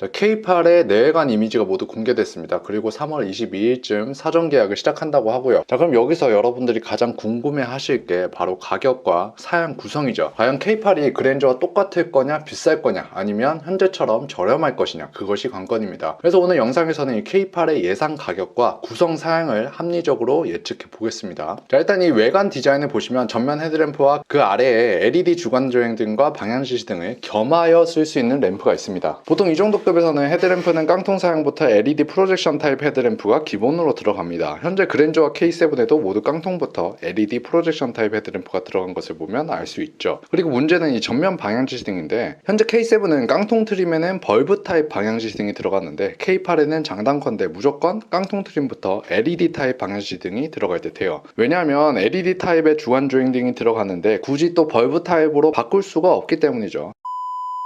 자, K8의 내외관 이미지가 모두 공개됐습니다. 그리고 3월 22일쯤 사전 계약을 시작한다고 하고요. 자, 그럼 여기서 여러분들이 가장 궁금해 하실 게 바로 가격과 사양 구성이죠. 과연 K8이 그랜저와 똑같을 거냐, 비쌀 거냐, 아니면 현재처럼 저렴할 것이냐, 그것이 관건입니다. 그래서 오늘 영상에서는 이 K8의 예상 가격과 구성 사양을 합리적으로 예측해 보겠습니다. 자, 일단 이 외관 디자인을 보시면 전면 헤드램프와 그 아래에 LED 주간 조행 등과 방향 지시 등을 겸하여 쓸 수 있는 램프가 있습니다. 보통 이 정도 급에서는 헤드램프는 깡통 사양부터 LED 프로젝션 타입 헤드램프가 기본으로 들어갑니다. 현재 그랜저와 K7에도 모두 깡통부터 LED 프로젝션 타입 헤드램프가 들어간 것을 보면 알 수 있죠. 그리고 문제는 이 전면 방향 지시 등인데 현재 K7은 깡통 트림에는 벌브 타입 방향 지시 등이 들어갔는데 K8에는 장단컨대 무조건 깡통 트림부터 LED 타입 방향 지시 등이 들어갈 듯해요. 왜냐하면 LED 타입의 주간 조행 등이 들어갔는데 굳이 또 벌브 타입으로 바꿀 수가 없기 때문이죠.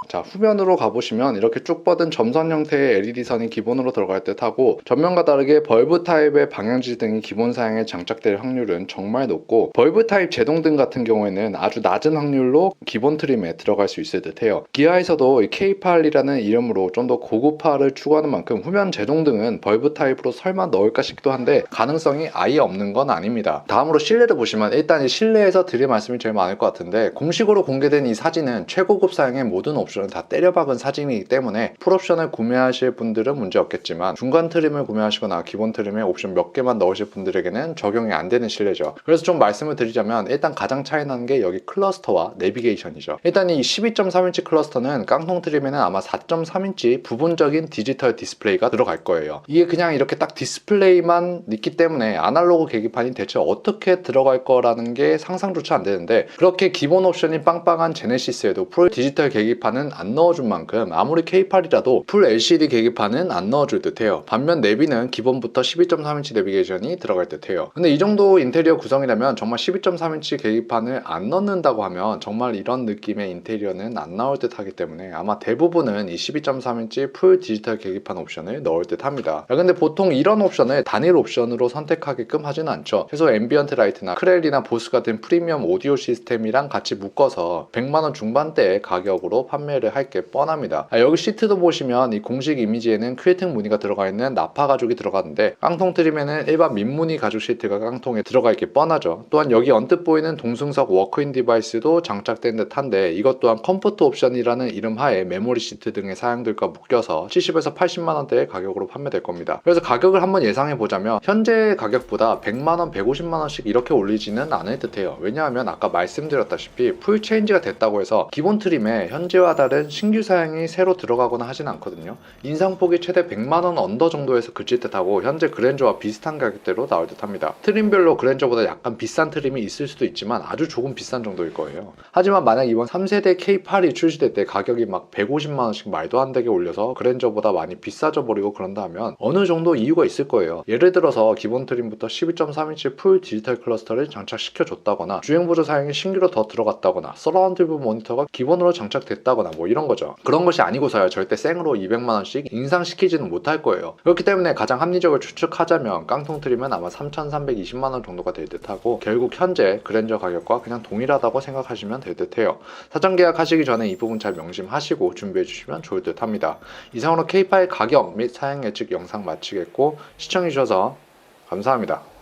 자 후면으로 가보시면 이렇게 쭉 뻗은 점선 형태의 LED선이 기본으로 들어갈 듯 하고 전면과 다르게 벌브 타입의 방향지 등이 기본 사양에 장착될 확률은 정말 높고 벌브 타입 제동등 같은 경우에는 아주 낮은 확률로 기본 트림에 들어갈 수 있을 듯 해요. 기아에서도 이 K8이라는 이름으로 좀 더 고급화를 추구하는 만큼 후면 제동등은 벌브 타입으로 설마 넣을까 싶기도 한데 가능성이 아예 없는 건 아닙니다. 다음으로 실내를 보시면 일단 이 실내에서 드릴 말씀이 제일 많을 것 같은데 공식으로 공개된 이 사진은 최고급 사양의 모든 옵션 을다 때려박은 사진이기 때문에 풀옵션을 구매하실 분들은 문제 없겠지만 중간 트림을 구매하시거나 기본 트림에 옵션 몇 개만 넣으실 분들에게는 적용이 안 되는 실내죠. 그래서 좀 말씀을 드리자면 일단 가장 차이 나는 게 여기 클러스터와 내비게이션이죠. 일단 이 12.3인치 클러스터는 깡통 트림에는 아마 4.3인치 부분적인 디지털 디스플레이가 들어갈 거예요. 이게 그냥 이렇게 딱 디스플레이만 있기 때문에 아날로그 계기판이 대체 어떻게 들어갈 거라는 게 상상조차 안 되는데 그렇게 기본 옵션이 빵빵한 제네시스에도 풀 디지털 계기판은 안 넣어준 만큼 아무리 K8이라도 풀 LCD 계기판은 안 넣어줄 듯해요. 반면 내비는 기본부터 12.3인치 내비게이션이 들어갈 듯해요. 근데 이 정도 인테리어 구성이라면 정말 12.3인치 계기판을 안 넣는다고 하면 정말 이런 느낌의 인테리어는 안 나올 듯 하기 때문에 아마 대부분은 이 12.3인치 풀 디지털 계기판 옵션을 넣을 듯 합니다. 야, 근데 보통 이런 옵션을 단일 옵션으로 선택하게끔 하지는 않죠. 최소 앰비언트 라이트나 크렐이나 보스 같은 프리미엄 오디오 시스템이랑 같이 묶어서 100만원 중반대의 가격으로 판매 를 할 게 뻔합니다. 아, 여기 시트도 보시면 이 공식 이미지에는 큐에팅 무늬가 들어가 있는 나파 가죽이 들어가는데 깡통 트림에는 일반 민무늬 가죽 시트가 깡통에 들어가 있기 뻔하죠. 또한 여기 언뜻 보이는 동승석 워크인 디바이스도 장착된 듯한데 이것 또한 컴포트 옵션이라는 이름 하에 메모리 시트 등의 사양들과 묶여서 70에서 80만 원대의 가격으로 판매될 겁니다. 그래서 가격을 한번 예상해 보자면 현재 가격보다 100만 원, 150만 원씩 이렇게 올리지는 않을 듯해요. 왜냐하면 아까 말씀드렸다시피 풀 체인지가 됐다고 해서 기본 트림에 현재와 다른 신규 사양이 새로 들어가거나 하진 않거든요. 인상폭이 최대 100만원 언더 정도에서 그칠 듯하고 현재 그랜저와 비슷한 가격대로 나올 듯합니다. 트림별로 그랜저보다 약간 비싼 트림이 있을 수도 있지만 아주 조금 비싼 정도일 거예요. 하지만 만약 이번 3세대 K8이 출시될 때 가격이 막 150만원씩 말도 안 되게 올려서 그랜저보다 많이 비싸져 버리고 그런다 하면 어느 정도 이유가 있을 거예요. 예를 들어서 기본 트림부터 12.3인치 풀 디지털 클러스터를 장착시켜 줬다거나 주행 보조 사양이 신규로 더 들어갔다거나 서라운드 뷰 모니터가 기본으로 장착됐다거나 뭐 이런 거죠. 그런 것이 아니고서야 절대 생으로 200만 원씩 인상시키지는 못할 거예요. 그렇기 때문에 가장 합리적으로 추측하자면 깡통 트림은 아마 3,320만 원 정도가 될 듯하고 결국 현재 그랜저 가격과 그냥 동일하다고 생각하시면 될 듯해요. 사전 계약하시기 전에 이 부분 잘 명심하시고 준비해 주시면 좋을 듯 합니다. 이상으로 K8 가격 및 사양 예측 영상 마치겠고 시청해 주셔서 감사합니다.